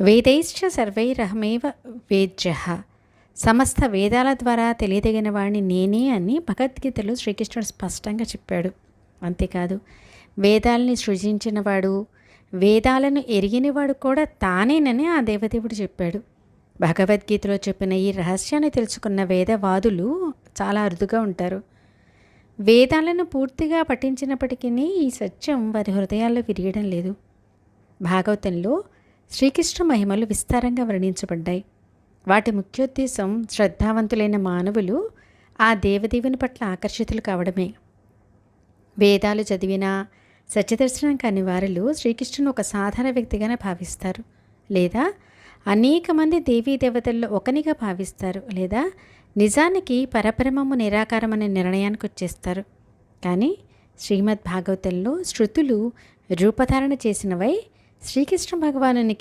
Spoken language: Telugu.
వేదైశ్చ సర్వైరహమేవ వేద్య. సమస్త వేదాల ద్వారా తెలియదగిన వాడిని నేనే అని భగవద్గీతలో శ్రీకృష్ణుడు స్పష్టంగా చెప్పాడు. అంతేకాదు వేదాలని సృజించినవాడు వేదాలను ఎరిగినవాడు కూడా తానేనని ఆ దేవదేవుడు చెప్పాడు. భగవద్గీతలో చెప్పిన ఈ రహస్యాన్ని తెలుసుకున్న వేదవాదులు చాలా అరుదుగా ఉంటారు. వేదాలను పూర్తిగా పఠించినప్పటికీ ఈ సత్యం వారి హృదయాల్లో విరియడం లేదు. భాగవతంలో శ్రీకృష్ణ మహిమలు విస్తారంగా వర్ణించబడ్డాయి. వాటి ముఖ్యోద్దేశం శ్రద్ధావంతులైన మానవులు ఆ దేవదేవుని పట్ల ఆకర్షితులు కావడమే. వేదాలు చదివిన సత్యదర్శనం కాని వారిలో శ్రీకృష్ణుని ఒక సాధారణ వ్యక్తిగానే భావిస్తారు. లేదా అనేక మంది దేవీ దేవతల్లో ఒకనిగా భావిస్తారు. లేదా నిజానికి పరబ్రహ్మము నిరాకారం అనే నిర్ణయానికి వచ్చేస్తారు. కానీ శ్రీమద్ భాగవతంలో శృతులు రూపధారణ చేసినవై శ్రీకృష్ణ భగవాను కీర్తించి